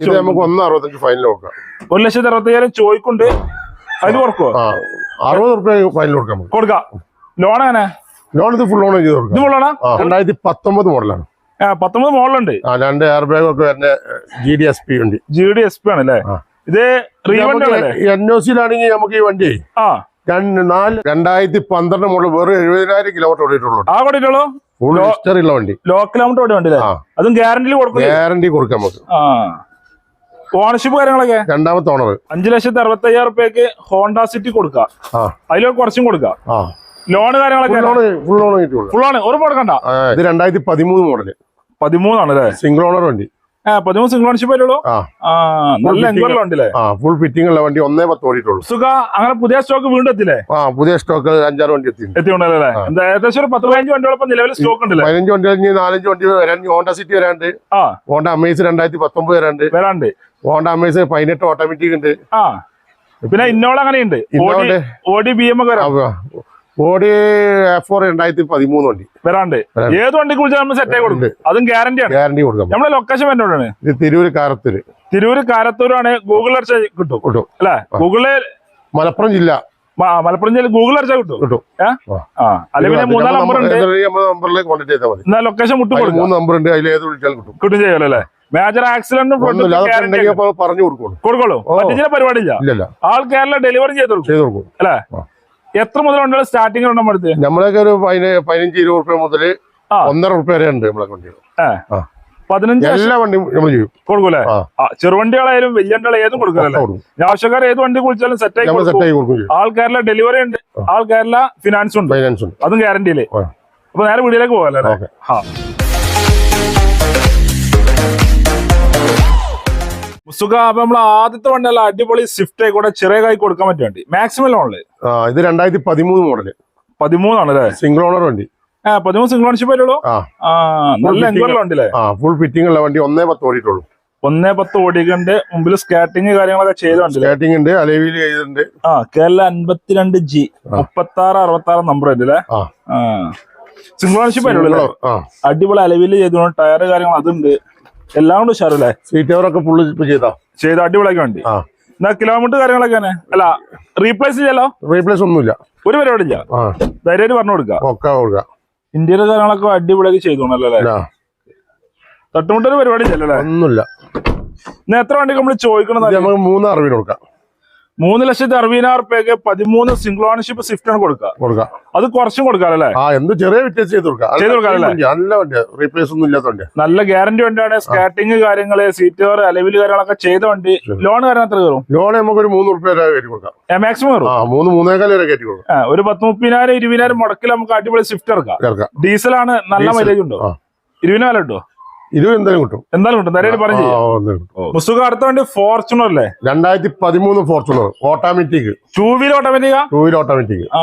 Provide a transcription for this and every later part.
ഇത് നമുക്ക് ഒന്ന് അറുപത്തഞ്ച് ഫൈനൽ കൊടുക്കാം ഒരു ലക്ഷത്തി അറുപത്തയ്യായിരം ചോദിക്കുണ്ട് അതിന് കൊടുക്കോ അറുപത് റുപ്യ ഫൈനൽ കൊടുക്കാം കൊടുക്കാം. ലോൺ അങ്ങനെ ലോൺ ഇത് ഫുൾ ലോൺ ചെയ്ത് കൊടുക്കാം. ആ? രണ്ടായിരത്തി പത്തൊമ്പത് മോഡലാണ് പത്തൊമ്പത് മോഡലുണ്ട്. ആ രണ്ട് എയർ ബാഗ് ഒക്കെ വരുന്ന ജി ഡി എസ് പി ഉണ്ട്. ജി ഡി എസ് പി ആണല്ലേ. ഇത് എൻ ഒ സിയിലാണെങ്കിൽ നമുക്ക് ഈ വണ്ടി ആ. നാല് രണ്ടായിരത്തി പന്ത്രണ്ട് മോഡൽ വെറും എഴുപതിനായിരം കിലോമീറ്റർ ഓടിയിട്ടുള്ളൂ. ആ ഓടിയിട്ടുള്ളൂ ഫുൾ ഹിസ്റ്ററി ഉള്ള വണ്ടി. ലോ കിലോമീറ്റർ ഓടി വണ്ടില്ലേ ആ. അതും ഗ്യാരണ്ടി കൊടുക്കും ഗ്യാരണ്ടി കൊടുക്കാം നമുക്ക്. ആ. ഓണർഷിപ്പ് കാര്യങ്ങളൊക്കെ? രണ്ടാമത്തെ ഓണർ അഞ്ചു ലക്ഷത്തി അറുപത്തി അയ്യായിരം റുപ്യക്ക് ഹോണ്ട സിറ്റി കൊടുക്കാം ആ. അതിലൊക്കെ കുറച്ചും കൊടുക്കാം ആ. ലോൺ കാര്യങ്ങളൊക്കെ? Full loan full loan full ആണ് ഒരു കൊടുക്കണ്ട ഇത് രണ്ടായിരത്തി പതിമൂന്ന് മോഡൽ പതിമൂന്നാണ് അല്ലേ? സിംഗിൾ ഓണർ വണ്ടി. പതിമൂന്ന് സിംഗിൾ ഓണർഷിപ്പ് ആയിട്ടുള്ളൂ നല്ല ഉണ്ടല്ലേ ഫുൾ ഫിറ്റിംഗ് ഉള്ള വണ്ടി ഒന്നേ പത്ത് ഓടിയിട്ടുള്ളൂ. സുഖ അങ്ങനെ പുതിയ സ്റ്റോക്ക് വീണ്ടും എത്തില്ലേ ആ പുതിയ സ്റ്റോക്ക് അഞ്ചാറ് വണ്ടി എത്തി എത്തിയുണ്ടല്ലേ ഏകദേശം ഒരു പത്ത് പതിനഞ്ച് നിലവിൽ സ്റ്റോക്ക് ഉണ്ടല്ലേ? പതിനഞ്ച് വണ്ടി നാലഞ്ച് വണ്ടി വരാൻ ഹോണ്ട സിറ്റി വരാണ്ട് ഹോണ്ട അമേസ് രണ്ടായിരത്തി പത്തൊമ്പത് വരാണ്ട് വരാണ്ട് ഹോണ്ട അമേസ് പതിനെട്ട് ഓട്ടോമാറ്റിക് ഉണ്ട്. ആ. പിന്നെ ഇന്നോള അങ്ങനെയുണ്ട്? ഓടി ബി എം ഒക്കെ ഓടി ഫോർ രണ്ടായിരത്തി പതിമൂന്ന് വണ്ടി. വരാണ്ട്. ഏത് വണ്ടി നമ്മൾ സെറ്റ് ആയി കൊടുക്കും. അതും ഗ്യാരണ്ടി ആണ്. ഗ്യാരണ്ടി കൊടുക്കാം. നമ്മളെ ലൊക്കേഷൻ വരുന്നോടാണ് ഇത് തിരൂര് കാരത്തൂര്. തിരൂര് കാരത്തൂരാണ് ഗൂഗിൾ അടിച്ചാൽ കിട്ടും. കിട്ടും. അല്ലെ? ഗൂഗിളിൽ മലപ്പുറം ജില്ല. മലപ്പുറം ജില്ല ഗൂഗിൾ അടിച്ചാൽ കിട്ടും. കിട്ടും. അല്ലെങ്കിൽ മൂന്നാൽ നമ്പർ ഉണ്ട്. നമ്മുടെ നമ്പറിലേക്ക് കോൺടാക്ട് ചെയ്താൽ മതി. ലൊക്കേഷൻ അതിൽ മൂന്ന് നമ്പർ ഉണ്ട് അതിൽ ഏത് വിളിച്ചാലും കിട്ടും. കിട്ടും ചെയ്യാലോ അല്ലെ മേജർ ആക്സിഡന്റും പറഞ്ഞു കൊടുക്കുള്ളൂ. മറ്റു പരിപാടിയില്ല. ആൾ കേരള ഡെലിവറി ചെയ്ത് കൊടുക്കും. അല്ലെ? എത്ര മുതൽ വണ്ടികൾ സ്റ്റാർട്ടിംഗ് ഉണ്ടെടുത്ത് നമ്മളൊക്കെ ഒരു പതിനഞ്ച് ഇരുപത് റുപ്യ മുതൽ. ഒന്നര റുപ്യ വരെ ഉണ്ട് നമ്മളെ വണ്ടികൾ. പതിനഞ്ച് എല്ലാ വണ്ടിയും നമ്മൾ ചെയ്യും. കൊടുക്കൂലേ? ചെറുവണ്ടികളായാലും വലിയ ഏതും കൊടുക്കാറില്ല? കൊടുക്കും. ആവശ്യക്കാർ ഏത് വണ്ടി കുളിച്ചാലും സെറ്റ് ആയി കൊടുക്കും. സെറ്റ് ആയി കൊടുക്കും ആൾ കേരള ഡെലിവറി ഉണ്ട്. ആൾ കേരള ഫിനാൻസ് ഉണ്ട്. ഫിനാൻസ് ഉണ്ട്. അതും ഗ്യാരണ്ടിയില്ലേ. അപ്പൊ നേരെ വീട്ടിലേക്ക് പോകാല്ലേ ഓക്കെ. ആ. മുസുക അപ്പൊ നമ്മൾ ആദ്യത്തെ വണ്ടി അല്ല അടിപൊളി സ്വിഫ്റ്റ് ആയിക്കോട്ടെ ചെറിയ കൈ കൊടുക്കാൻ പറ്റിയ വണ്ടി. മാക്സിമം ലോണിൽ ഇത് രണ്ടായിരത്തി പതിമൂന്ന് മോഡൽ പതിമൂന്നാണ് അല്ലേ? സിംഗിൾ ഓണർ വണ്ടി. ആ പതിമൂന്ന് സിംഗിൾ ഓണർഷിപ്പ് ആയിട്ടുള്ളൂ നല്ല fitting. എൻക്വയറി ആ ഫുൾ ഫിറ്റിംഗ് ഉള്ള വണ്ടി ഒന്നേ പത്ത് ഓടിയിട്ടുള്ളൂ. ഒന്നേ പത്ത് ഓടിക്കണ്ട് മുമ്പിൽ സ്കാറ്റിങ് കാര്യങ്ങളൊക്കെ ചെയ്ത വണ്ടില്ലേ സ്റ്റാർട്ടിംഗ് ഉണ്ട് അലവിയിൽ ചെയ്തിട്ടുണ്ട്. ആ കേരള അൻപത്തിരണ്ട് ജി മുപ്പത്തി ആറ് അറുപത്തി ആറ് നമ്പർ ഉണ്ട് അല്ലേ? സിംഗിൾ ഓണർഷിപ്പ് ആയിട്ടുള്ളൂ അടിപൊളി അലവിൽ ചെയ്തോണ്ട് ടയർ കാര്യങ്ങൾ അതുണ്ട്. എല്ലാം കൊണ്ട് ഉഷാറല്ലേ? സീറ്റ് കവറൊക്കെ ഫുള്ള് ഇപ്പൊ ചെയ്താ? ചെയ്ത അടിപൊളിയാക്കി വണ്ടി. എന്നാ കിലോമീറ്റർ കാര്യങ്ങളൊക്കെ തന്നെ അല്ല റീപ്ലേസ് ചെയ്യല്ലോ റീപ്ലേസ് ഒന്നുമില്ല. ഒരു പരിപാടി ഇല്ല. ധൈര്യമായിട്ട് പറഞ്ഞു കൊടുക്കാം. ഒക്കെ കൊടുക്കാം. ഇന്ത്യയിലെ കാര്യങ്ങളൊക്കെ അടിപൊളിയാക്കി ചെയ്തു തട്ടുമുട്ടൊരു പരിപാടി ഇല്ലല്ലേ ഒന്നുമില്ല. ഇന്ന് എത്ര വണ്ടി നമ്മൾ ചോദിക്കണം മൂന്നാറ് നമുക്ക് മൂന്ന് അറിവിന് കൊടുക്കാം. മൂന്ന് ലക്ഷത്തി അറുപതിനായിരം റുപ്യക്ക് പതിമൂന്ന് സിംഗിൾ ഓണർഷിപ്പ് സ്വിഫ്റ്റ് ആണ് കൊടുക്കുക കൊടുക്കുക അത് കുറച്ചും കൊടുക്കാറല്ലേ ആ എന്ത് ചെറിയ വ്യത്യാസം ചെയ്ത് കൊടുക്കാം. ചെയ്ത് കൊടുക്കാം അല്ലേ? നല്ല വണ്ടി. റീപ്ലേസ് ഒന്നും ഇല്ലാത്ത നല്ല ഗ്യാരണ്ടി വണ്ടിയാണ്. സ്കാറ്റിംഗ് കാര്യങ്ങൾ സീറ്റ് കവർ അലവിൽ കാര്യങ്ങളൊക്കെ ചെയ്ത വണ്ടി. ലോൺ കാര്യം എത്ര കയറും ലോൺ നമുക്ക് ഒരു മൂന്ന് റുപ്യ വരെ കയറ്റി കൊടുക്കാം. മാക്സിമം കയറും മൂന്ന് മൂന്നേക്കാൽ വരെ കയറ്റി കൊടുക്കാം. ഒരു പത്ത് മുപ്പതിനായിരം ഇരുപതിനായിരം മുടക്കിൽ നമുക്ക് അടിപൊളി സ്വിഫ്റ്റ് ഇറക്കാം ഡീസലാണ് നല്ല. മൈലേജ് ഉണ്ടോ. ഇരുപതിനായിരം കിട്ടോ ഇരുപത് എന്തായാലും കിട്ടും. എന്തായാലും കിട്ടും. പറഞ്ഞു എന്തായാലും കിട്ടും. മുസുഖ അടുത്ത വണ്ടി ഫോർച്യൂണർ അല്ലേ? രണ്ടായിരത്തി പതിമൂന്ന് Fortuner automatic two wheeler automatic two wheeler automatic ആ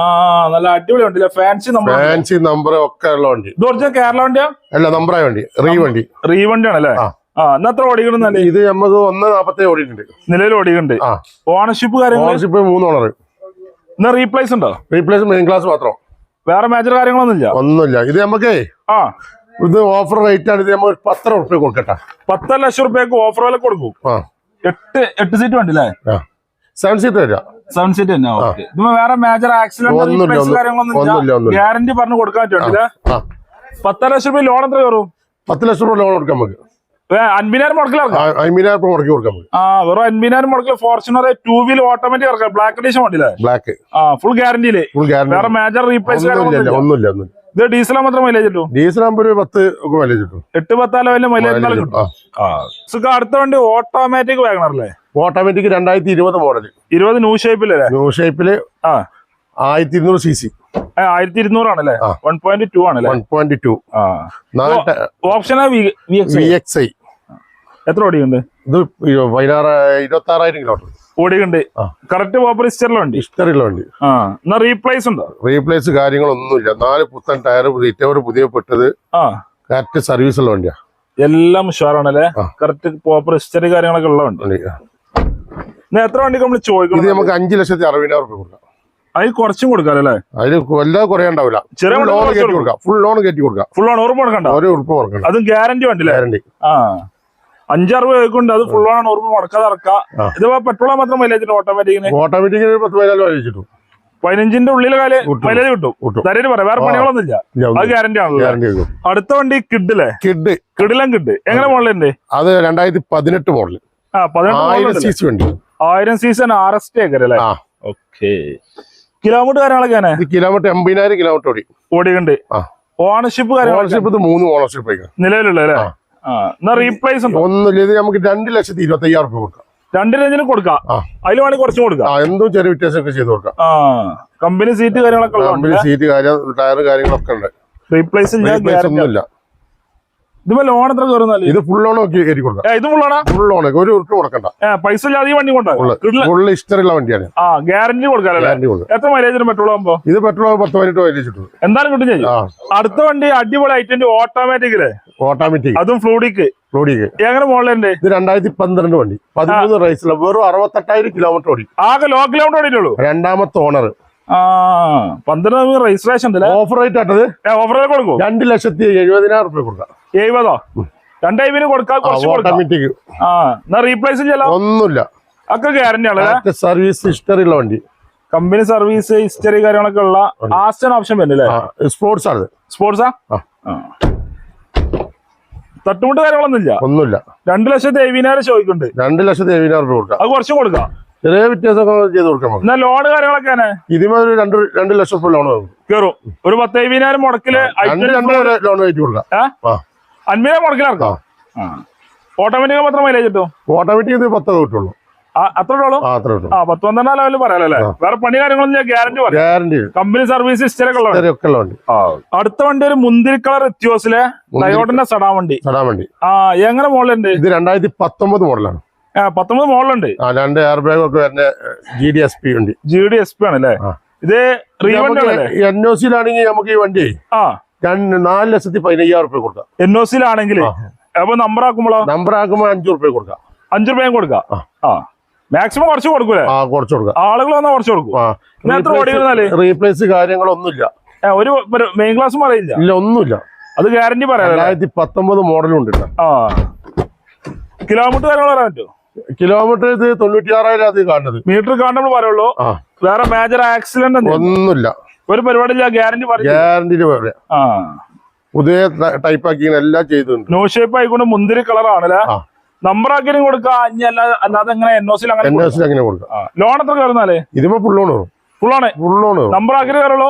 നല്ല അടിപൊളി വണ്ടിയില്ലേ ഫാൻസി നമ്പർ ഫാൻസി നമ്പർ ഒക്കെ ഉള്ള വണ്ടി. ഇത് ഒറിജിനൽ കേരള വണ്ടിയാ? അല്ല നമ്പറായ വണ്ടി. റീ വണ്ടി. റീ വണ്ടിയാണ് അല്ലേ? ആ. ആ എന്നാ എത്ര ഓടിക്കണമെന്നല്ലേ ഇത് നമുക്ക് ഒന്ന് നാപ്പത്തേ ഓടിയിട്ടുണ്ട്. നിലവിൽ ആ. ഓണർഷിപ്പ് കാര്യങ്ങൾ ഓണർഷിപ്പ് മൂന്ന് ഓണർ എന്നാ റീപ്ലേസ് ഉണ്ടോ? റീപ്ലേസ് മെയിൻ ക്ലാസ് മാത്രം. വേറെ മേജർ കാര്യങ്ങളൊന്നുമില്ല? ഒന്നുമില്ല. ഇത് നമുക്കേ ആ. ഇത് ഓഫർ റേറ്റ് ആണ് ഇത് നമ്മൾ പത്തര ഉറുപ്പ്യ കൊടുക്കട്ടെ. പത്തര ലക്ഷം റുപ്യക്ക് ഓഫർ വില കൊടുക്കും. എട്ട് എട്ട് സീറ്റ് വണ്ടി അല്ലേ ആ. സെവൻ സീറ്റ് വരാം. സെവൻ സീറ്റ് തന്നെ ഓക്കെ ഇത് വേറെ മേജർ ആക്സിഡന്റ് ഗ്യാരണ്ടി പറഞ്ഞു കൊടുക്കാൻ പറ്റില്ല പത്ത പത്തര ലക്ഷം രൂപ ലോൺ എത്ര കയറും? പത്ത് ലക്ഷം രൂപ ലോൺ കൊടുക്കാം നമുക്ക്. അൻപതിനായിരം മുടക്കിലിറക്കാം ആ, അമ്പതിനായിരം രൂപ മുടക്കി കൊടുക്കാം ആ വെറും അൻപതിനായിരം മുടക്കിൽ ഫോർച്യൂണർ ടൂ വീൽ ഓട്ടോമാറ്റിക് ഇറക്കാം. ബ്ലാക്ക് എഡിഷൻ വണ്ടിയില്ലേ? ബ്ലാക്ക് ആ ഫുൾ ഗ്യാരണ്ടിയിൽ ഫുൾ വേറെ ഗ്യാരണ്ടി മേജർ റീപ്ലേസ് ഒന്നുമില്ല ഒന്നുമില്ല. ഇത് ഡീസൽ മാത്രം മൈലേജ് കിട്ടും ഡീസൽ ആകുമ്പോൾ ഒരു പത്ത് ഒക്കെ വില കിട്ടും. എട്ട് പത്താലോ വലിയ മൈലേജ് കിട്ടും. സുഖ അടുത്ത വണ്ടി ഓട്ടോമാറ്റിക് വാഗണർ അല്ലേ ഓട്ടോമാറ്റിക് രണ്ടായിരത്തി ഇരുപത് മോഡൽ ഇരുപത് ന്യൂ ഷേപ്പിലല്ലേ ന്യൂ ഷേപ്പിൽ ആ. ആയിരത്തി ഇരുന്നൂറ് സി സി ആയിരത്തി ഇരുന്നൂറ് ആണല്ലേ? വൺ പോയിന്റ് ടു ആണല്ലേ? One point two option V X I എത്ര ഓടിയുണ്ട് ഇത് പതിനാറ് ഇരുപത്തി ആറായിരം കിലോമീറ്റർ ഓടിയുണ്ട്. കറക്റ്റ് പോപ്പർ ഹിസ്റ്ററിലുണ്ട് വണ്ടി? ആ. എന്നാ റീപ്ലേസ് ഉണ്ടോ? റീപ്ലേസ് കാര്യങ്ങളൊന്നുമില്ല. നാല് പുത്തൻ ടയർ റിറ്റവർ പുതിയ പെട്ടത് ആ. കറക്റ്റ് സർവീസ് ഉള്ള വണ്ടിയാ. എല്ലാം ഉഷാറാണല്ലേ. കറക്റ്റ് പോപ്പർ ഹിസ്റ്ററി കാര്യങ്ങളൊക്കെ ഉള്ള വണ്ടി. എത്ര വണ്ടി നമ്മൾ ഇത് ചോദിക്കണം നമുക്ക് അഞ്ചു ലക്ഷത്തി അറുപതിനായിരം രൂപ കൊടുക്കാം. അതിൽ കുറച്ചും കൊടുക്കാം അല്ലേ അതിൽ വല്ലാതെ കുറയാണ്ടാവില്ല. ചെറിയ ലോൺ കയറ്റി കൊടുക്കാം. ഫുൾ ലോൺ കയറ്റി കൊടുക്കാം. ഫുൾ ലോൺ ഉറപ്പ് കൊടുക്കണ്ട? ഒരു ഉറപ്പ് കൊടുക്കണ്ട അതും ഗ്യാരണ്ടി വണ്ടി ഗ്യാരണ്ടി ആ. അഞ്ചറുപത് ചോദിക്കുന്നുണ്ട് അത് ഫുൾ ആണ് ഓർമ്മ മുടക്കാതെ ഇറക്കാം. ഇതിപ്പോ പെട്രോൾ മാത്രം മൈലേജ് ഓട്ടോമാറ്റിക്കിന് ഓട്ടോമാറ്റിക്കിന് പത്ത് മൈലേജ് വലിച്ചിട്ടു പതിനഞ്ചിന്റെ ഉള്ളിൽ കാൽ. മൈലേജ് കിട്ടും. ധൈര്യം പറയാം. വേറെ. പണികളൊന്നും ഇല്ല അത് ഗ്യാരണ്ടി ആണല്ലോ. അടുത്ത വണ്ടി കിഡിലെ കിഡ്. കിഡിലും കിഡ്. എങ്ങനെ മോളിലുണ്ട് അത് രണ്ടായിരത്തി പതിനെട്ട് മോഡൽ ആ പതിനെട്ട് ആയിരം വണ്ടി. സീസൺ ആർ എസ് ടി ഒക്കെ അല്ലേ? ഓക്കെ കിലോമീറ്റർ കാര്യങ്ങളൊക്കെ ഇത് കിലോമീറ്റർ എൺപതിനായിരം കിലോമീറ്റർ ഓടി. ഓടിയുണ്ട് ഓണർഷിപ്പ് ഓണർഷിപ്പ് ഇത് മൂന്ന് ഓണർഷിപ്പ് നിലവിലുള്ള അല്ലേ? എന്നാ റീപ്ലേസ് ഒന്നുമില്ല ഇത് നമുക്ക് രണ്ട് ലക്ഷത്തി ഇരുപത്തി അയ്യായിരം രൂപ കൊടുക്കാം. രണ്ട് റേഞ്ചിന് കൊടുക്കാം? അതിൽ വേണമെങ്കിൽ കുറച്ചും കൊടുക്കാം. എന്തോ ചെറിയ വ്യത്യാസമൊക്കെ ചെയ്ത് കൊടുക്കാം. കമ്പനി സീറ്റ് കാര്യങ്ങളൊക്കെ കമ്പനി സീറ്റ് കാര്യം ടയർ കാര്യങ്ങളൊക്കെ ഉണ്ട്. റീപ്ലേസ് ഒന്നുമില്ല. ഇതിപ്പോ ലോൺ എത്ര കയറുന്നാൽ ഇത് ഫുൾ ലോൺ ഒക്കെ കയറി കൊടുക്കാം. ഇത് ഫുള്ളാണോ ഫുൾ ലോൺ ഒരു ഉറുപ്പ് കൊടുക്കണ്ട. പൈസ ഇല്ലാതെ ഈ വണ്ടി കൊണ്ടുള്ള ഫുൾ ഇഷ്ടമുള്ള വണ്ടിയാണ് ആ ഗ്യാരണ്ടി കൊടുക്കാല്ലേ? ഗ്യാരണ്ടി കൊടുക്കാം. എത്ര മൈലേജിന് പെട്രോൾ ആകുമ്പോ ഇത് പെട്രോൾ പത്ത് പതിനെട്ട് വലിച്ചിട്ടുണ്ട് എന്തായാലും കിട്ടും ചെയ്യും. അടുത്ത വണ്ടി അടിപൊളി ഐറ്റന്റ് ഓട്ടോമാറ്റിക് ഓട്ടോമാറ്റിക് അതും ഫ്ലൂഡിക്ക്. ഫ്ലൂഡിക്ക്. എങ്ങനെ മോളിലുണ്ട് ഇത് രണ്ടായിരത്തി പന്ത്രണ്ട് വണ്ടി. പതിമൂന്ന് റൈസില വെറും അറുപത്തെട്ടായിരം കിലോമീറ്റർ ഓടി. ആകെ ലോ കിലോമീറ്റർ ഓടിയിട്ടുള്ളൂ. രണ്ടാമത്തെ ഓണർ പന്ത്രണ്ട് രജിസ്ട്രേഷൻ ഓഫർ റേറ്റ് ആട്ടത് ഓഫർ കൊടുക്കും രണ്ട് ലക്ഷത്തി എഴുപതിനായിരം റുപ്യ കൊടുക്കാം. എഴുപതോ? രണ്ടായിരം കൊടുക്കാം ഓട്ടോമാറ്റിക് ആ എന്നാ റീപ്ലേസ് ചെയ്യാം ഒന്നുമില്ല. ഒക്കെ ഗ്യാരണ്ടി ആണ് സർവീസ് ഹിസ്റ്ററി ഉള്ള വണ്ടി. കമ്പനി സർവീസ് ഹിസ്റ്ററി കാര്യങ്ങളൊക്കെ ഉള്ള ആസ്റ്റൻ ഓപ്ഷൻ വരുന്നില്ലേ? സ്പോർട്സ് ആണ് സ്പോർട്സാ. തട്ടുമുട്ട് കാര്യങ്ങളൊന്നുമില്ല? ഒന്നുമില്ല. രണ്ട് ലക്ഷത്തി എഴുപതിനായിരം ചോദിക്കുന്നുണ്ട്. രണ്ട് ലക്ഷത്തി എഴുപതിനായിരം രൂപ കൊടുക്കാം. അത് കുറച്ച് കൊടുക്കാം. ചെറിയ വ്യത്യാസമൊക്കെ ചെയ്ത് കൊടുക്കാം എന്നാ ലോണ് കാര്യങ്ങളൊക്കെ ഇതിമേ ഒരു രണ്ട് രണ്ട് ലക്ഷം രൂപ ലോൺ കയറും ഒരു പത്ത് എഴുപതിനായിരം മുടക്കിൽ ലോൺ കയറ്റി കൊടുക്കാം. അൻപതിനായിരം മുടക്കിലിറക്കാം ഓട്ടോമാറ്റിക് മാത്രം മൈലേജ് കിട്ടും? ഓട്ടോമാറ്റിക് ഇത് പത്ത് കിട്ടുള്ളൂ. ആ, പത്ത് പന്ത്രണ്ടാം ലെവലിൽ പറയാലല്ലേ വേറെ പണി കാര്യങ്ങളൊന്നും ഗ്യാരണ്ടി ഗ്യാരണ്ടി കമ്പനി സർവീസ് ഉള്ള അടുത്ത വണ്ടി ഒരു മുന്തിരി കളർ എത്തിയോസിലെ ടയോട്ടിന്റെ സടാ വണ്ടി. സടാ വണ്ടി. ആ എങ്ങനെ മോഡലുണ്ട്? ഇത് രണ്ടായിരത്തി പത്തൊമ്പത് മോഡലാണ് പത്തൊമ്പത് മോളുണ്ട് ആ രണ്ട് എയർ ബാഗ് ഒക്കെ വരുന്ന ജി ഡി എസ് പി ഉണ്ട്. ജി ഡി എസ് പി ആണല്ലേ ഇത് എൻ ഒ സിയിലാണെങ്കിൽ നമുക്ക് ഈ വണ്ടി ആ. നാല് ലക്ഷത്തി പതിനയ്യായിരം റുപ്യ കൊടുക്കാം. എൻ ഒ സിയിലാണെങ്കിൽ അപ്പൊ നമ്പർ ആക്കുമ്പോഴോ നമ്പർ ആക്കുമ്പോൾ അഞ്ചു റുപ്യ കൊടുക്കാം. അഞ്ചു റുപ്യ കൊടുക്കാം. ആ. മാക്സിമം കുറച്ച് കൊടുക്കൂലേ? ആ കുറച്ച് കൊടുക്കാം. ആളുകൾ വന്നാൽ കുറച്ച് കൊടുക്കും. റീപ്ലേസ് കാര്യങ്ങളൊന്നുമില്ല. ഒരു മെയിൻ ക്ലാസ് പറയില്ല. ഇല്ല ഒന്നുമില്ല. അത് ഗ്യാരണ്ടി പറയാം രണ്ടായിരത്തി പത്തൊമ്പത് മോഡലും ഉണ്ട് ആ. കിലോമീറ്റർ കാര്യങ്ങൾ പറയാൻ പറ്റുമോ? കിലോമീറ്റർ തൊണ്ണൂറ്റിയാറായിരം അത് കാണുന്നത്. മീറ്റർ കാണുമ്പോൾ പറയുള്ളൂ വേറെ മേജർ ആക്സിഡന്റ് ഒന്നുമില്ല. ഒരു പരിപാടി ഇല്ല ഗ്യാരണ്ടി പറയും ഗ്യാരണ്ടി പറയാം. ആ. പുതിയ ടൈപ്പ് ആക്കി എല്ലാം ചെയ്തിട്ടുണ്ട്. നോ ഷേപ്പ് ആയിക്കൊണ്ട് മുന്തിരി കളർ ആണല്ലേ? ആ. നമ്പർ ആക്കിയും കൊടുക്കാം ഇനി അല്ലാതെ അല്ലാതെ എങ്ങനെ എൻ ഒ സിയിൽ അങ്ങനെ എൻ അങ്ങനെ കൊടുക്കാം. ലോൺ എത്ര കയറുന്നാലേ ഇതിപ്പോ ഫുള്ളോണ് ഫുള്ളാണ് ഫുള്ളോണ് നമ്പർ ആക്കിയിട്ട് കയറുള്ളൂ.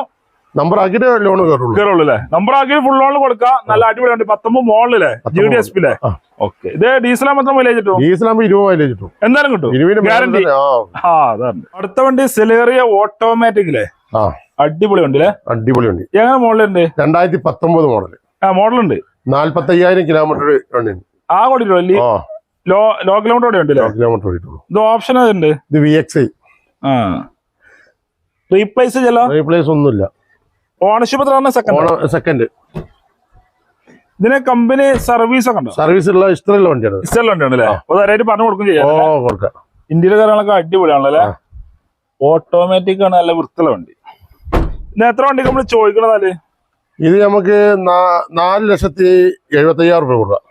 നമ്പർ ആക്കി ലോൺ കയറുള്ളൂ. കയറുള്ളൂ അല്ലേ നമ്പർ ആക്കി ഫുൾ ലോൺ കൊടുക്കാം. നല്ല അടിപൊളി ഉണ്ട് പത്തൊമ്പത് മോളിലേ ജി ഡി എസ് പിയിലെ ആ. ഓക്കെ ഇത് ഡീസലാകുമ്പോൾ മൈലേജ് കിട്ടും? ഡീസലാകുമ്പോൾ ഇരുപത് മൈലേജ് കിട്ടും. എന്തായാലും കിട്ടും. ഗ്യാരണ്ടി ആ. അതാണ് അടുത്ത വണ്ടി സെലേറിയ ഓട്ടോമാറ്റിക്കില്ലേ ആ. അടിപൊളി വണ്ടിയിലെ അടിപൊളി ഉണ്ട് എങ്ങനെ മോഡലുണ്ട് രണ്ടായിരത്തി പത്തൊമ്പത് മോഡൽ ആ മോഡലുണ്ട് നാല്പത്തി അയ്യായിരം കിലോമീറ്റർ വണ്ടി. ആ ഓടിയിട്ടുള്ളൂ ലോ ലോ കിലോമീറ്റർ ഓടി ഉണ്ടല്ലേ കിലോമീറ്റർ ഓടിയിട്ടുള്ളൂ. ഇത് ഓപ്ഷൻ അതുണ്ട് ഇത് വി എക്സ് റീപ്ലേസ് ചെയ്യലോ റീപ്ലേസ് ഒന്നുമില്ല. ഓണർഷിപ്പ് എത്ര സെക്കൻഡ് സെക്കൻഡ് ഇതിന് കമ്പനി സർവീസ് ഒക്കെ ഉണ്ടോ? സർവീസ് ഉള്ള ഇഷ്ടമുള്ള വണ്ടിയാണ് ഇഷ്ടമല്ല വണ്ടിയാണ് അല്ലേ? ധൈര്യമായിട്ട് പറഞ്ഞു കൊടുക്കും ഓ ചെയ്യാം കൊടുക്കാം. ഇന്ത്യയിലെ കാര്യങ്ങളൊക്കെ അടിപൊളിയാണല്ലേ അല്ലേ? ഓട്ടോമാറ്റിക് ആണ് നല്ല വൃത്തിയുള്ള വണ്ടി. ഇന്ന് എത്ര വണ്ടി നമ്മൾ ചോദിക്കണതാൽ ഇത് നമുക്ക് നാല് ലക്ഷത്തി എഴുപത്തി അയ്യായിരം രൂപ കൊടുക്കാം.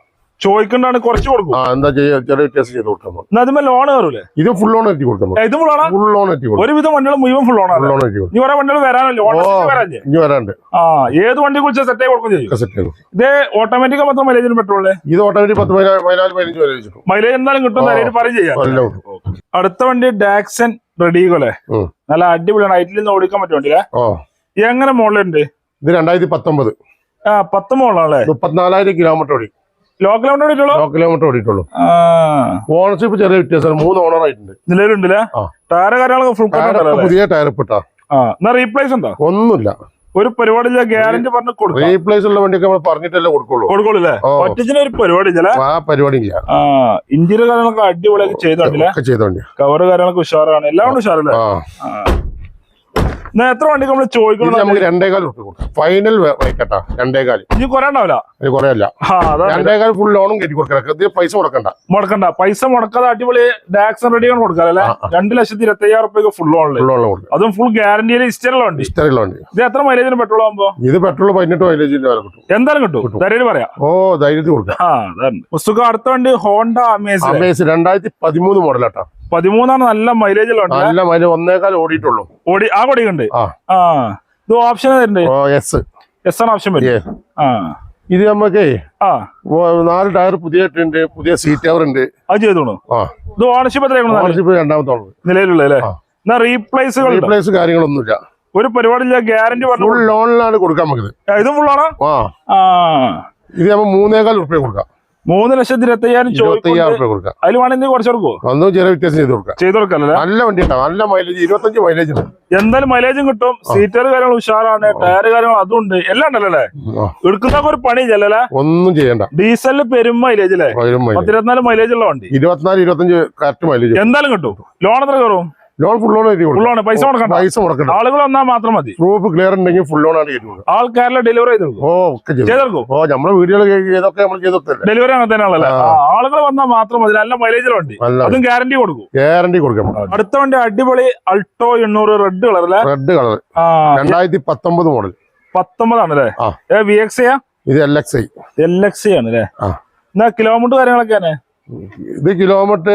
ചോദിക്കണ്ടാണ് കുറച്ച് കൊടുക്കും. ആ എന്താ ചെയ്യാ? ചെറിയ വ്യത്യാസം ചെയ്ത് കൊടുക്കാം നമുക്ക്. എന്നാ അതിന്മേൽ ലോൺ കയറൂലേ ഇത് ഫുൾ ലോൺ എത്തി കൊടുക്കാം ഇത് ഫുൾ ആണ് ഫുൾ ലോൺ എത്തി കൊടുക്കും ഒരുവിധം വണ്ടികൾ മുഴുവൻ ഫുൾ ലോൺ ലോൺ എത്തി കൊടുക്കും ഇനി കുറെ വണ്ടികൾ വരാനല്ലോ? ഇനി വരാണ്ട്. ആ ഏത് വണ്ടി കുറിച്ച് സെറ്റ് ആയി കൊടുക്കും ചെയ്യും? സെറ്റ് ഇത് ഓട്ടോമാറ്റിക് പത്ത് മൈലേജിന് പെട്രോളേ ഇത് ഓട്ടോമാറ്റിക് പത്ത് പതിനാല് പതിനഞ്ച് വരെ മൈലേജ് എന്തായാലും കിട്ടും പറയും ചെയ്യാം. അടുത്ത വണ്ടി ഡാക്സൺ റെഡിഗോലെ. നല്ല അടിപൊളിയാണ്. ഹൈറ്റിൽ നിന്ന് ഓടിക്കാൻ പറ്റും വണ്ടി ഓ. എങ്ങനെ മോളുണ്ട് ഇത് രണ്ടായിരത്തി പത്തൊമ്പത്. ആ പത്ത് മോളാണല്ലേ മുപ്പത്തിനാലായിരം കിലോമീറ്റർ ഓടി. കിലോമീറ്റർ ഓടിയിട്ടുള്ളൂ? ലോ കിലോമീറ്റർ ഓടിയിട്ടുള്ളൂ. ഓണർഷിപ്പ് ചെറിയ വ്യത്യാസം മൂന്ന് ഓണർ ആയിട്ടുണ്ട്. നിലവിലുണ്ടല്ലേ. ടയർ കാര്യങ്ങളൊക്കെ പുതിയ ടയർ ആ. എന്നാ റീപ്ലേസ് ഉണ്ടോ? ഒന്നുമില്ല. ഒരു പരിപാടി ഗ്യാരണ്ടി പറഞ്ഞു കൊടുക്കും. റീപ്ലേസ് ഉള്ള വണ്ടിയൊക്കെ നമ്മൾ പറഞ്ഞിട്ടല്ലേ കൊടുക്കുള്ളൂ. കൊടുക്കുള്ളൂ അല്ലേ ഒറ്റച്ചിന് ഒരു പരിപാടി ഇല്ല ആ പരിപാടി ഇല്ല. ഇന്ത്യയിലെ കാര്യങ്ങളൊക്കെ അടിപൊളിയൊക്കെ ചെയ്തോണ്ടില്ലേ ചെയ്തോണ്ടി കവർ കാര്യങ്ങളൊക്കെ ഉഷാറാണ്. എല്ലാം ഉഷാറല്ലേ? എത്ര വണ്ടി നമ്മൾ ചോദിക്കണം നമുക്ക് രണ്ടേകാൽ റുപ്യ കൊടുക്കാം. ഫൈനൽ വൈക്കട്ടാ രണ്ടേകാൽ ഇനി കുറെ ഉണ്ടാവില്ല? ഇത് കുറേ അല്ല. രണ്ടേകാൽ ഫുൾ ലോണും കയറ്റി കൊടുക്കണം പൈസ മുടക്കണ്ട. മുടക്കണ്ട. പൈസ മുടക്കാതെ അടിപൊളി ഡാക്സൺ റെഡി ആണ് കൊടുക്കാം അല്ലേ. രണ്ട് ലക്ഷത്തി ഇരുപത്തി അയ്യായിരം റുപ്യക്ക് ഫുൾ ലോൺ ഫുൾ ലോൺ അതും ഫുൾ ഗ്യാരണ്ടിയിൽ ഇസ്റ്റേറിൽ വണ്ടി. ഇസ്റ്റേറിൽ വണ്ടി. ഇത് എത്ര മൈലേജിന് പെട്രോൾ ആകുമ്പോ ഇത് പെട്രോൾ പതിനെട്ട് മൈലേജിന്റെ വില കിട്ടും. എന്തായാലും കിട്ടും. കിട്ടും. ധൈര്യം പറയാം. ഓ ധൈര്യത്തിൽ കൊടുക്കാം. അടുത്ത വണ്ടി ഹോണ്ട അമേസ് അമേസ് രണ്ടായിരത്തി പതിമൂന്ന് മോഡലാട്ടാ പതിമൂന്നാണ് നല്ല മൈലേജ് ഉള്ള നല്ല മൈലേജ് ഒന്നേകാൽ ഓടിയിട്ടുള്ളൂ. ഓടി ആ കൊടിയുണ്ട് ആ. ആ ഇത് ഓപ്ഷൻ എസ് എസ് ആണ് ഓപ്ഷൻ വരും ആ. ഇത് നമ്മക്ക് നാല് ടയർ പുതിയ ഇട്ടുണ്ട് പുതിയ സീറ്റ് കവർ ഉണ്ട്. അത് ചെയ്തോളൂ ഇത് ഓണർഷിപ്പ് എത്രയാണ് ഓണർഷിപ്പ് രണ്ടാമത്തോളം. നിലവിലുള്ള അല്ലേ. എന്നാ റീപ്ലേസുകൾ റീപ്ലേസ് കാര്യങ്ങളൊന്നുമില്ല. ഒരു പരിപാടിയില്ല ഗ്യാരണ്ടി ഫുൾ ലോണിലാണ് കൊടുക്കാൻ നമുക്ക് ഇത്. ഫുള്ളാണോ ആ. ആ. ഇത് നമ്മൾ മൂന്നേകാൽ റുപ്യ കൊടുക്കാം. മൂന്ന് ലക്ഷത്തി ഇരുപത്തയ്യായിരം ഇരുപത്തയ്യായിരം റുപ്യ കൊടുക്കാം. അതിൽ വേണമെങ്കിൽ കുറച്ച് കൊടുക്കും ഒന്നും ചെറിയ വ്യത്യാസം ചെയ്ത് കൊടുക്കാം. ചെയ്ത് കൊടുക്കാം നല്ല വണ്ടി ഉണ്ടാവും നല്ല മൈലേജ് ഇരുപത്തഞ്ച് മൈലേജ് ഉണ്ട്. എന്തായാലും മൈലേജും കിട്ടും. സീറ്റർ കാര്യങ്ങൾ ഉഷാറാണ് ടയർ കാര്യങ്ങൾ അതും ഉണ്ട്. എല്ലാം ഉണ്ടല്ലേ എടുക്കുന്നൊക്കെ ഒരു പണി ചെല്ലല്ലേ ഒന്നും ചെയ്യണ്ട. ഡീസലിൽ പെരും മൈലേജ് അല്ലേ? പത്തിരുപത്തിനാല് മൈലേജ് ഉള്ള വണ്ടി. ഇരുപത്തിനാല് ഇരുപത്തഞ്ച് കറക്റ്റ് മൈലേജ് എന്തായാലും കിട്ടും. ലോൺ എത്ര കയറും? ലോൺ ഫുൾ ലോൺ ഫുള്ളാണ് പൈസ പൈസ കൊടുക്കണം ആളുകൾ വന്നാൽ മാത്രം മതി. പ്രൂഫ് ക്ലിയർ ഉണ്ടെങ്കിൽ ഫുൾ ലോൺ ആണ് കയറ്റി ആൾക്കാരിലെ ഡെലിവറി ചെയ്തു ഓ ചെയ്തെടുക്കും. ഓ നമ്മളെ വീടുകൾ ചെയ്തൊക്കെ നമ്മൾ ചെയ്തൊക്കെ ഡെലിവറി അങ്ങനെ തന്നെയാണല്ലേ ആളുകൾ വന്നാൽ മാത്രം മതി. നല്ല മൈലേജിൽ വണ്ടി അതും ഗ്യാരണ്ടി കൊടുക്കും. ഗ്യാരണ്ടി കൊടുക്കാം അടുത്ത വണ്ടി അടിപൊളി അൾട്ടോ എണ്ണൂറ് റെഡ് കളർ അല്ലേ? റെഡ് കളർ രണ്ടായിരത്തി പത്തൊമ്പത് മോഡൽ പത്തൊമ്പതാണ് അല്ലേ ആ. ഏ വി എക്സ് ഇത് L X I L X ആണ് അല്ലേ ആ. എന്നാ കിലോമീറ്റർ കാര്യങ്ങളൊക്കെ ആണ് ഇത് കിലോമീറ്റർ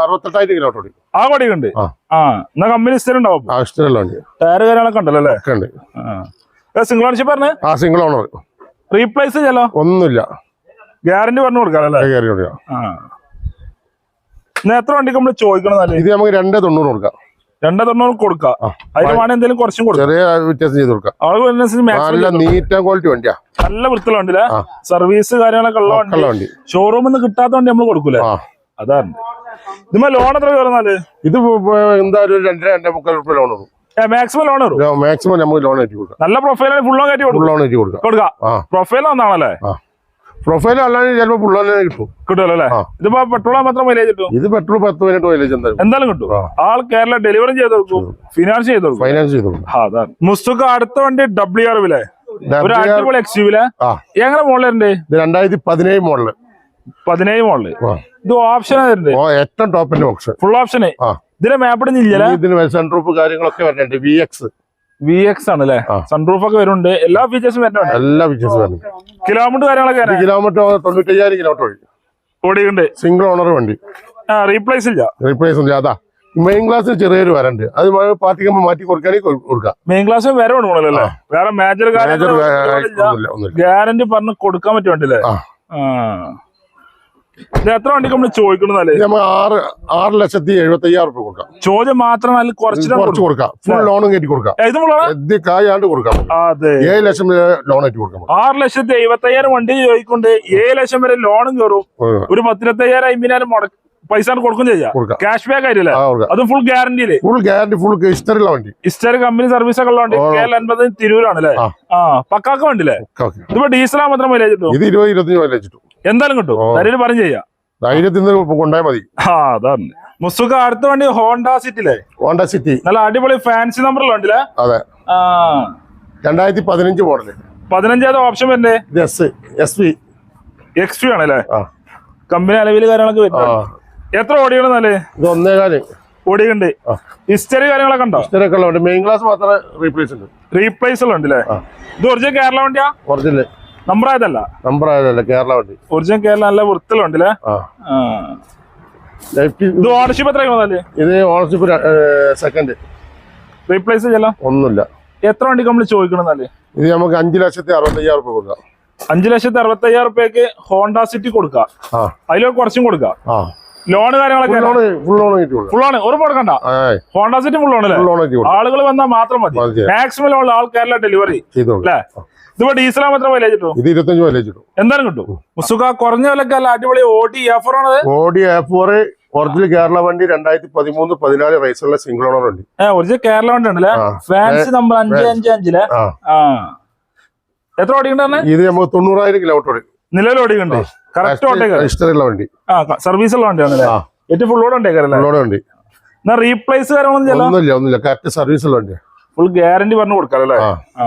അറുപത്തെട്ടായിരം കിലോമീറ്റർ ഓടി. ആ കൊടിയുണ്ട് ഉണ്ട് ആ. എന്നാ കമ്പനി സ്ഥിരം ഉണ്ടാവും ആ ഇഷ്ടമുള്ള ഉണ്ട് ടയർ കാര്യങ്ങളൊക്കെ ഉണ്ടല്ലോ അല്ലേ? ഒക്കെ ഉണ്ട്. സിംഗിൾ ഓണർഷിപ്പ് പറഞ്ഞു? ആ സിംഗിൾ ഓണർ റീപ്ലേസ് ചെയ്യലോ ഒന്നുമില്ല. ഗ്യാരണ്ടി പറഞ്ഞു കൊടുക്കാറല്ലേ ഗ്യാരണ്ടി കൊടുക്കാം. എത്ര വണ്ടിക്ക് നമ്മൾ ചോദിക്കണം ഇത് നമുക്ക് രണ്ട് തൊണ്ണൂറ് കൊടുക്കാം. രണ്ടേ തൊണ്ണൂറ് കൊടുക്കാം അതിന് വേണേ എന്തെങ്കിലും കുറച്ചും കൊടുക്കാം. ചെറിയ വ്യത്യാസം ചെയ്ത് കൊടുക്കാം. നല്ല നീറ്റ് ക്വാളിറ്റി വണ്ടിയാ. നല്ല വൃത്തിയുള്ള. സർവീസ് കാര്യങ്ങളൊക്കെ ഉള്ള വണ്ടി. വണ്ടി. ഷോറൂമിൽ നിന്ന് കിട്ടാത്ത വണ്ടി നമ്മൾ കൊടുക്കൂലേ? അതാണ്. ഇതുമ്പോ ലോൺ എത്ര കയറുന്നാൽ ഇത് എന്താ എന്തായാലും രണ്ടര രണ്ടേ മുക്കാൽ റുപ്യ ലോൺ വരും. മാക്സിമം ലോൺ മാക്സിമം നമുക്ക് ലോൺ ആയിട്ട് കൊടുക്കാം. നല്ല പ്രൊഫൈലാണ് ഫുൾ ലോൺ ആയിട്ട് കൊടുക്കാം. കൊടുക്കാം. പ്രൊഫൈൽ ഒന്നാണല്ലേ പ്രൊഫൈൽ ചിലപ്പോൾ ഫുൾ ലോൺ കിട്ടും. കിട്ടുമല്ലോ. ഇതിപ്പോ പെട്രോൾ മാത്രം മൈലേജ് കിട്ടും ഇത് പെട്രോൾ പത്ത് പതിനെട്ട് മൈലേജ് എന്തായാലും എന്തായാലും കിട്ടും. ആൾ കേരള ഡെലിവറി ചെയ്ത് കൊടുക്കും ഫിനാൻസ് ചെയ്ത് കൊടുക്കും. ഫൈനാൻസ് ചെയ്ത് കൊടുക്കും. മുസ്തുക്ക അടുത്ത വണ്ടി ഡബ്ല്യു ആർ വിലെ? ഒരു അടിപൊളി എക്സ് യുവിലെ ആ. എങ്ങനെ മോളിലുണ്ട് ഇത് രണ്ടായിരത്തി പതിനേഴ് മോഡൽ പതിനേഴ് മോളിൽ ആ. ഇത് ഓപ്ഷൻ ഏറ്റവും ടോപ്പിന്റെ ഓപ്ഷൻ ഫുൾ ഓപ്ഷന് ഇതിന് മാപ്പിടുന്നില്ല ഇതിന് സെൻട്രൂപ്പ് കാര്യങ്ങളൊക്കെ വരുന്നുണ്ട് വി എക്സ് വി എക്സ് ആണ് അല്ലേ സൺപ്രൂഫ് സൺറൂഫ് ഒക്കെ വരുന്നുണ്ട്. എല്ലാ ഫീച്ചേഴ്സും വരുന്നുണ്ട്. എല്ലാ ഫീച്ചേഴ്സും വരുന്നുണ്ട്. കിലോമീറ്റർ കാര്യങ്ങളൊക്കെ കിലോമീറ്റർ തൊണ്ണൂറ്റയ്യായിരം കിലോമീറ്റർ ഓടി ഓടിയുണ്ട് സിംഗിൾ ഓണർ വണ്ടി. റീപ്ലേസ് ഇല്ല. റീപ്ലേസ് ഇല്ല അതാ മെയിൻ ക്ലാസ് ചെറിയൊരു വരണ്ട്. അത് പാർട്ടിക്ക് മാറ്റി കൊടുക്കുകയാണെങ്കിൽ കൊടുക്കാം. മെയിൻ ക്ലാസ് വരെ കൊണ്ടുപോകണല്ലേ വേറെ മേജർ ഗ്യാരണ്ടി പറഞ്ഞ് കൊടുക്കാൻ പറ്റുമല്ലേ ആ. എത്ര വണ്ടിക്ക് നമ്മൾ ചോദിക്കണമെന്നല്ലേ നമ്മൾ ആറ് ആറ് ലക്ഷത്തി എഴുപത്തി അയ്യായിരം രൂപ കൊടുക്കാം. ചോദ്യം മാത്രം അതിൽ കുറച്ചിട്ട് കുറച്ച് കൊടുക്കാം. ഫുൾ ലോണും കയറ്റി കൊടുക്കാം. ഇത് കായാണ്ട് കൊടുക്കാം. അതെ. ഏഴ് ലക്ഷം ലോൺ ആയിട്ട് കൊടുക്കാം ആറ് ലക്ഷത്തി എഴുപത്തി അയ്യായിരം വണ്ടി ചോദിക്കൊണ്ട് ഏഴ് ലക്ഷം വരെ ലോണും കയറും ഒരു പത്തിരുപത്തി അയ്യായിരം അമ്പതിനായിരം മുടക്കും പൈസ കൊടുക്കും ചെയ്യാം. ക്യാഷ് ബാക്ക് ആയിട്ടില്ല അത് ഫുൾ ഗ്യാരണ്ടിയിൽ ഫുൾ ഗ്യാരണ്ടി ഫുൾ ഹിസ്റ്ററിയുള്ള വണ്ടി. ഇസ്റ്റർ കമ്പനി സർവീസ് ഒക്കെ ഉള്ള വണ്ടി. കെ എൽ അൻപത് തിരൂരാണ് അല്ലേ? ആ. പക്കാക്ക ഓക്കെ ഇതിപ്പോ ഡീസലാ മാത്രം മൈലേജ് കിട്ടും? ഇത് ഇരുപത് ഇരുപത്തി മൈലേജ് കിട്ടും. എന്തായാലും കിട്ടും. ധൈര്യം പറഞ്ഞു ചെയ്യാം. ധൈര്യത്തിൽ കൊണ്ടുപോയാൽ മതി. ആ അതാണ്. മുസുക അടുത്ത വണ്ടി ഹോണ്ട സിറ്റിലെ ഹോണ്ട സിറ്റി. നല്ല അടിപൊളി ഫാൻസി നമ്പറുള്ള വണ്ടിയില്ലേ അതെ. ആ. രണ്ടായിരത്തി പതിനഞ്ച് മോഡൽ. പതിനഞ്ചാമത് ഓപ്ഷൻ വരുന്നേ ഇത് S S V X P ആണല്ലേ? കമ്പനി അലവിൽ കാര്യങ്ങളൊക്കെ വരുന്നത് എത്ര ഓടിക്കണമെന്നല്ലേ ഇത് ഒന്നേകാൽ. ഓടിയുണ്ട് ഹിസ്റ്ററി കാര്യങ്ങളൊക്കെ ഉണ്ടോ? ഹിസ്റ്ററി ഒക്കെ ഉള്ളത് മെയിൻ ക്ലാസ് മാത്രമേ റീപ്ലേസ് ഉണ്ട്. റീപ്ലേസ് ഉള്ള ഇത് ഒറിജിനൽ കേരള വണ്ടിയാ? ഒറിജിനൽ നമ്പർ ആയതല്ല നമ്പർ ആയതല്ല കേരള വണ്ടി. ഒറിജിനൽ കേരള നല്ല ആ. ഇത് ഓണർഷിപ്പ് എത്ര ഇത് ഓണർഷിപ്പ് സെക്കൻഡ് റീപ്ലേസ് ചെയ്യാം ഒന്നുമില്ല. എത്ര വണ്ടി നമ്മൾ ചോദിക്കണമെന്നാൽ ഇത് നമുക്ക് അഞ്ചു ലക്ഷത്തി അറുപത്തയ്യായിരം രൂപ കൊടുക്കാം. അഞ്ചു ലക്ഷത്തി അറുപത്തയ്യായിരം രൂപയ്ക്ക് ഹോണ്ട സിറ്റി കൊടുക്കാം. ആ. കുറച്ചും കൊടുക്കാം. ലോൺ കാര്യങ്ങളൊക്കെ ഫുൾ ലോൺ ഒരു കൊടുക്കണ്ട ഹോണ്ട സിറ്റി ഫുൾ അല്ലേ? ലോൺ ആളുകൾ വന്നാൽ മാത്രം മതി. മാക്സിമം ലോൺ ആൾ കേരള ഡെലിവറി അല്ലേ? ഇതിപ്പോ ഡീസലാ മാത്രം മൈലേജ് കിട്ടും? ഇത് ഇരുപത്തഞ്ച് മൈലേജ് കിട്ടും. എന്തായാലും കിട്ടും. മുസുക കുറഞ്ഞ വിലക്ക് അല്ല അടിപൊളി ഓടി എഫ് ആണ് ഓടി എഫ് ഒറിജിനൽ കേരള വണ്ടി രണ്ടായിരത്തി പതിമൂന്ന് പതിനാല് റൈസുള്ള സിംഗിൾ ഓണർ വണ്ടി. ഒറിജിനൽ കേരള വണ്ടി ഉണ്ടല്ലേ? ആ. ഫാൻസി നമ്പർ അഞ്ച് അഞ്ച് അഞ്ചിൽ? എത്ര ഓടിക്കണ്ടേ ഇത് നമുക്ക് തൊണ്ണൂറായിരം കിലോമീറ്റർ ഓടി. നിലവിൽ ഓടിക്കണ്ടേ. കറക്റ്റ് ഓട്ടേക്കാർ വണ്ടി. ആ സർവീസ് ഉള്ള വണ്ടിയാണല്ലേ ഏറ്റവും ഫുൾ ഓട് ഉണ്ടേക്കാരല്ലേ ലോൺ വണ്ടി. എന്നാ റീപ്ലേസ് കാര്യങ്ങളൊന്നും ഒന്നുമില്ല ഒന്നുമില്ല. കറക്റ്റ് സർവീസ് ഉള്ള വണ്ടിയാണ് ഫുൾ ഗ്യാരണ്ടി പറഞ്ഞു കൊടുക്കാം അല്ലേ? ആ. ആ.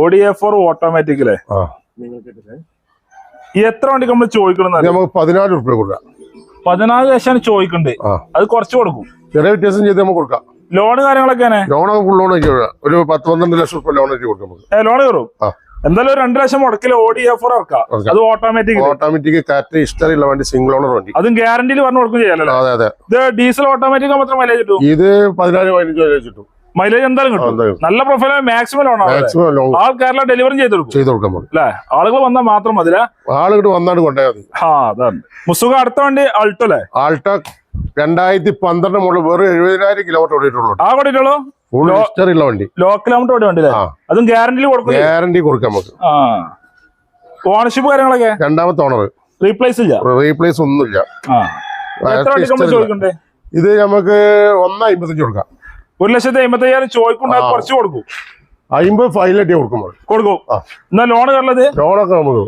ഓഡി എ ഫോർ ഓട്ടോമാറ്റിക് അല്ലേ എത്ര വണ്ടി നമ്മൾ ചോദിക്കണം നമുക്ക് പതിനാല് റുപ്യ കൊടുക്കാം. പതിനാല് ലക്ഷമാണ് ചോദിക്കണ്ട്. അത് കുറച്ച് കൊടുക്കും. ചെറിയ വ്യത്യാസം ചെയ്ത് നമുക്ക് കൊടുക്കാം. ലോൺ കാര്യങ്ങളൊക്കെയാണ്? ലോണൊക്കെ ഫുൾ ലോൺ ആക്കി ഒരു പത്ത് പന്ത്രണ്ട് ലക്ഷം റുപ്യ ലോൺ ആക്കി കൊടുക്കാം ലോൺ കയറും. എന്തായാലും ഒരു രണ്ടു ലക്ഷം മുടക്കിൽ ഓടി എഫ് ഫോർ ഇറക്കാം. അത് ഓട്ടോമാറ്റിക് ഓട്ടോമാറ്റിക് കാറ്റ് ഹിസ്റ്ററി ഉള്ള വണ്ടി സിംഗിൾ ഓണർ വണ്ടി. അതും ഗ്യാരണ്ടിയിൽ പറഞ്ഞു കൊടുക്കും ചെയ്യാലോ അതെ അതെ. ഇത് ഡീസൽ ഓട്ടോമാറ്റിക് മാത്രം മൈലേജ് കിട്ടും? ഇത് പതിനാല് പതിനഞ്ച് മൈലേജ് വെച്ചിട്ടു മൈലേജ് എന്തായാലും കിട്ടും. നല്ല പ്രൊഫൈൽ മാക്സിമം ലോൺ ആണ് മാക്സിമം ലോൺ ആൾ ഡെലിവറി ചെയ്ത് കൊടുക്കും. ചെയ്ത് കൊടുക്കാൻ അല്ലെ? ആളുകൾ വന്നാൽ മാത്രം മതില ആളുകൾ വന്നാണ് കൊണ്ടുപോയാൽ മതി. ആ അതാണ്. മുസുഖ അടുത്ത വണ്ടി ആൾട്ടോ അല്ലേ? ആൾട്ടോ രണ്ടായിരത്തി പന്ത്രണ്ട് മുതൽ വെറും എഴുപതിനായിരം കിലോമീറ്റർ ഓടിയിട്ടുള്ളൂ. ആ കൂടിയിട്ടുള്ളൂ ഫുൾ വണ്ടി ലോ കിലോമീറ്റർ ഓടി വണ്ടി. അതും ഗ്യാരണ്ടി കൊടുക്കും ഗ്യാരണ്ടി കൊടുക്കാം നമുക്ക്. ഓണർഷിപ്പ് കാര്യങ്ങളൊക്കെ? രണ്ടാമത്തെ ഓണർ റീപ്ലേസ് ഇല്ല? റീപ്ലേസ് ഒന്നുമില്ല. ഇത് നമുക്ക് ഒന്ന് അമ്പത്തഞ്ച് കൊടുക്കാം. ഒരു ലക്ഷത്തി അമ്പത്തി അയ്യായിരം ചോദിക്കുണ്ടാകും കുറച്ച് കൊടുക്കും. അമ്പത് ഫൈനലായിട്ട് കൊടുക്കും ആ. എന്നാ ലോൺ കയറുള്ളത് ലോണൊക്കെ നമുക്ക്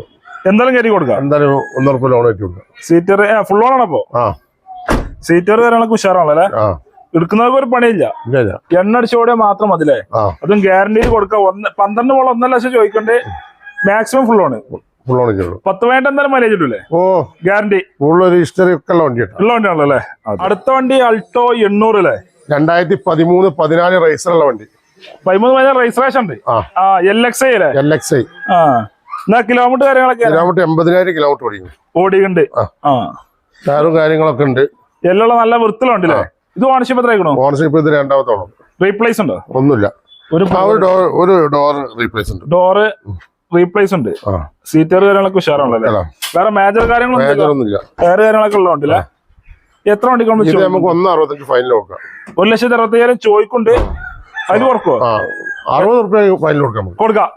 എന്തായാലും കയറി കൊടുക്കാം. എന്തായാലും ഒന്നര ലോൺ ആയിട്ട് കൊടുക്കാം. സീറ്റർ ഫുൾ ലോൺ ആണപ്പോ ആ. സീറ്റർ കാര്യങ്ങളൊക്കെ ഉഷാറാണല്ലേ എടുക്കുന്നവർക്ക് ഒരു പണിയില്ല. ഇല്ല ഇല്ല. എണ്ണ അടിച്ചോടെ മാത്രം മതിലേ അതും ഗ്യാരണ്ടി കൊടുക്കാം. ഒന്ന് പന്ത്രണ്ട് മോളം ഒന്നര ലക്ഷം ചോദിക്കണ്ടേ. മാക്സിമം ഫുൾ ആണ് ഫുൾ ആണ് പത്ത് വേണ്ട എന്തായാലും മൈലേജ് കിട്ടൂലേ? ഓ. ഗ്യാരണ്ടി ഫുൾ ഒരു ഹിസ്റ്ററി ഒക്കെ ഉള്ള വണ്ടിയാണ് ഉള്ള വണ്ടിയാണല്ലോ അല്ലേ? അടുത്ത വണ്ടി അൾട്ടോ എണ്ണൂറ് അല്ലേ? രണ്ടായിരത്തി പതിമൂന്ന് പതിനാല് റേസറുള്ള വണ്ടി. പതിമൂന്ന് പതിനാറ് രജിസ്ട്രേഷൻ ഉണ്ട്? എൽ എക്സ് ഐ അല്ലേ എൽ എക്സ് ഐ എന്നാ കിലോമീറ്റർ കാര്യങ്ങളൊക്കെ? കിലോമീറ്റർ എൺപതിനായിരം കിലോമീറ്റർ ഓടിക്കും ഓടിയുണ്ട് ടയറും കാര്യങ്ങളൊക്കെ ഉണ്ട്. എല്ലാം നല്ല വൃത്തിലുണ്ടല്ലേ ഇത് ഓണർഷിപ്പ് എത്ര ആയിക്കണോ ഓണർഷിപ്പ് ഇത് രണ്ടാമത്തെ ഓണം റീപ്ലേസ് ഉണ്ടോ? ഒന്നുമില്ല. ഒരു ഒരു ഡോർ ഒരു ഡോർ റീപ്ലേസ് ഉണ്ട്. ഡോറ് റീപ്ലേസ് ഉണ്ട്. സീറ്റർ കാര്യങ്ങളൊക്കെ ഉഷാറാണല്ലോ വേറെ മേജർ കാര്യങ്ങളൊന്നും മേജർ ഒന്നുമില്ല. വേറെ കാര്യങ്ങളൊക്കെ ഉള്ളതുണ്ടല്ലേ എത്ര വണ്ടി ഇത് നമുക്ക് ഒന്ന് അറുപത്തഞ്ച് ഫൈനൽ കൊടുക്കാം. ഒരു ലക്ഷത്തി അറുപത്തയ്യായിരം ചോദിക്കുണ്ട് അതിന് കുറക്കോ അറുപത് റുപ്യ ഫൈനൽ കൊടുക്കാം കൊടുക്കാം.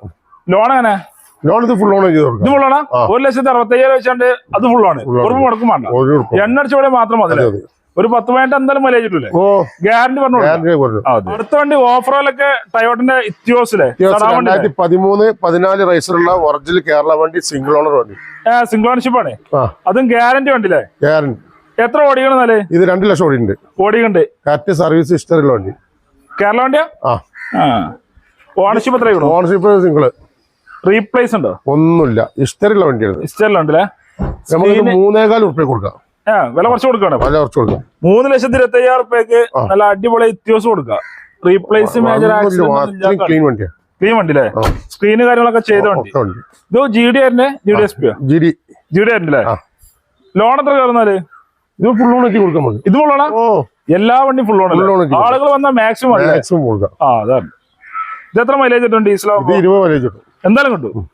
ലോൺ എങ്ങനെ? ലോൺ ഇത് ഫുൾ ലോൺ ചെയ്ത് ഇത് ഫുൾ ഫുള്ളാണ് ആ. ഒരു ലക്ഷത്തി അറുപത്തയ്യായിരം വെച്ചാണ്ട് അത് ഫുള്ളാണ് ആണ്. ഉറപ്പ് മുടക്കും വേണ്ട. ഒരു എണ്ണ അടിച്ചോടെ മാത്രം മതി. ഒരു പത്ത് പതിനെട്ട് എന്തായാലും മൈലേജ് കിട്ടൂലേ ഗ്യാരണ്ടി പറഞ്ഞു. അടുത്ത വണ്ടി ഓഫറോലൊക്കെ ടയോട്ടിന്റെ ഇത്യോസിലെ രണ്ടായിരത്തി പതിമൂന്ന് പതിനാല് റൈസിലുള്ള ഒറിജിനൽ കേരള വണ്ടി സിംഗിൾ ഓണർ വണ്ടി. സിംഗിൾ ഓണർഷിപ്പ് ആണ്. അതും ഗ്യാരണ്ടി വണ്ടില്ലേ ഗ്യാരണ്ടി എത്ര ഓടിക്കണെന്നാൽ ഇത് രണ്ട് ലക്ഷം ഓടിയുണ്ട് ഓടിയുണ്ട് കറക്റ്റ് സർവീസ് ഹിസ്റ്ററിയുള്ള വണ്ടി. കേരള വണ്ടിയാ? ആ. ഓണർഷിപ്പ് എത്ര ഓണർഷിപ്പ് സിംഗിൾ റീപ്ലേസ് ഉണ്ടോ? ഒന്നുമില്ല. ഹിസ്റ്ററിയുള്ള വണ്ടിയാണ് ഇസ്റ്ററിലുണ്ടല്ലേ നമുക്ക് മൂന്നേകാൽ ഉറുപ്പ്യ കൊടുക്കാം. വില കുറച്ച് കൊടുക്കണം വില കുറച്ച് കൊടുക്കാം. മൂന്ന് ലക്ഷത്തി ഇരുപത്തി അയ്യായിരം റുപ്യക്ക് നല്ല അടിപൊളി ഇത്യോസ് കൊടുക്കാം. റീപ്ലേസ് മേജർ ക്ലീൻ വണ്ടിയാണ് ക്ലീൻ വണ്ടി അല്ലേ സ്ക്രീന് കാര്യങ്ങളൊക്കെ ചെയ്ത വണ്ടി. ഇത് ജി ഡി ആറിന്റെ G D S P G D G D ആറിന്റെ ലോൺ എത്ര കയറുന്നാൽ ഇത് ഫുൾ ലോൺ എത്തി കൊടുക്കാം നമുക്ക് ഇത് ഫുള്ളാണ് ഓ. എല്ലാ വണ്ടിയും ഫുൾ ആക്കി ആളുകൾ വന്നാൽ മാക്സിമം മാക്സിമം കൊടുക്കാം. ആ അതാണ്. ഇത് എത്ര മൈലേജ് കിട്ടും ഡീസലോ ഇരുപത് മൈലേജ് കിട്ടും. എന്തായാലും കിട്ടും.